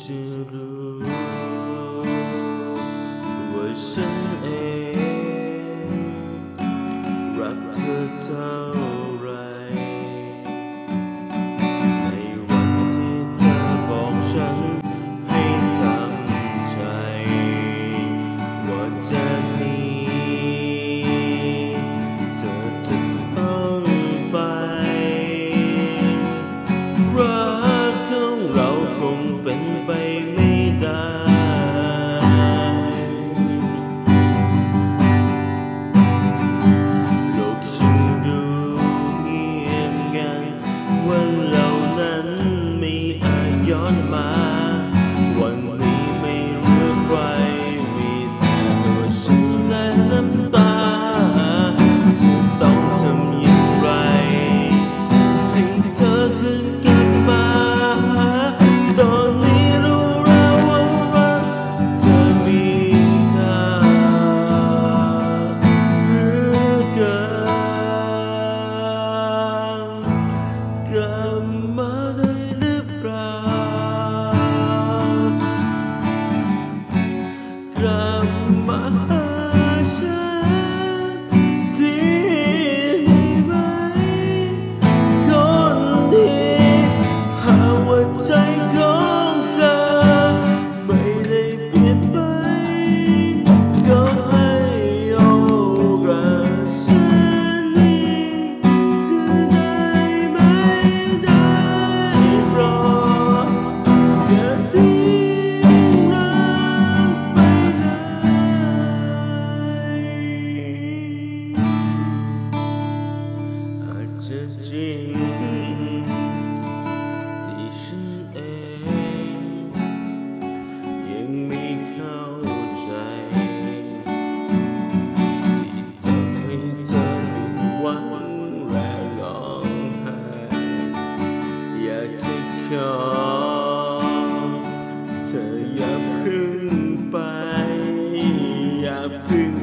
จะรู้ว่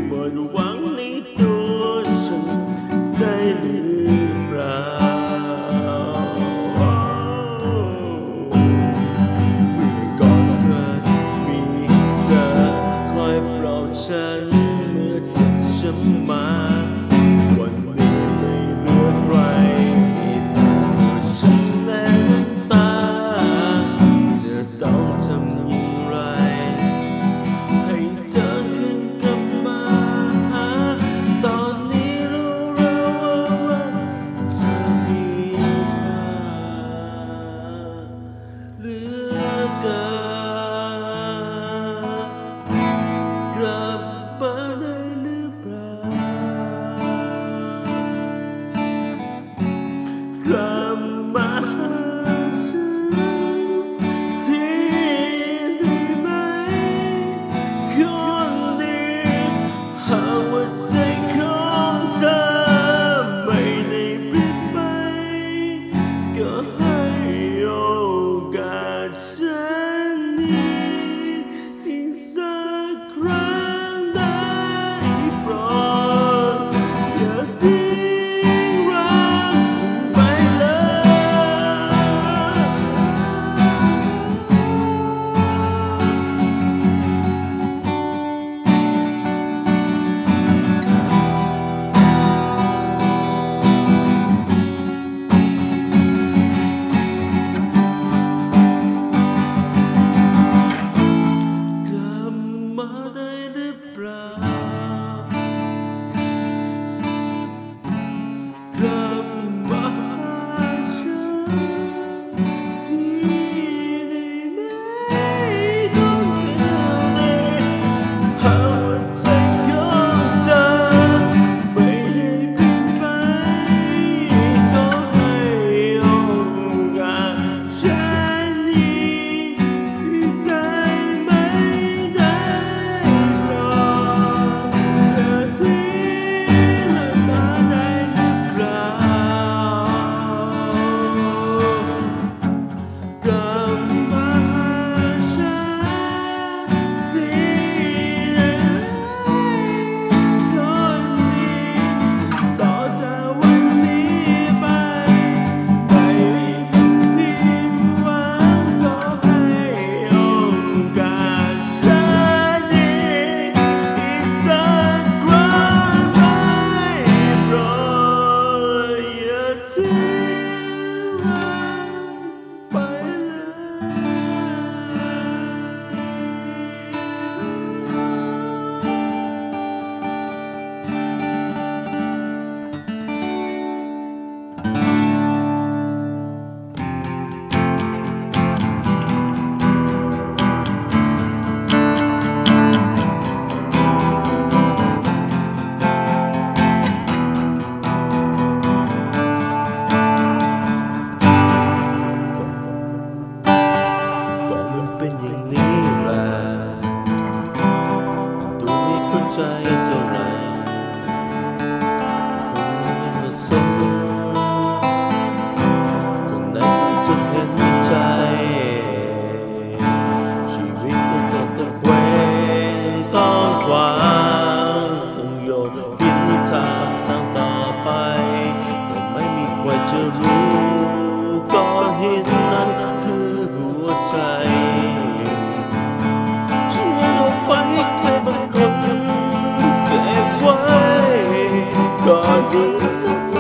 หมดหวังในตัวฉันได้หรือเปล่าเมื่อก่อนเธอมีเธคอยปลอบฉันเมื่อจ็บฉันมา be.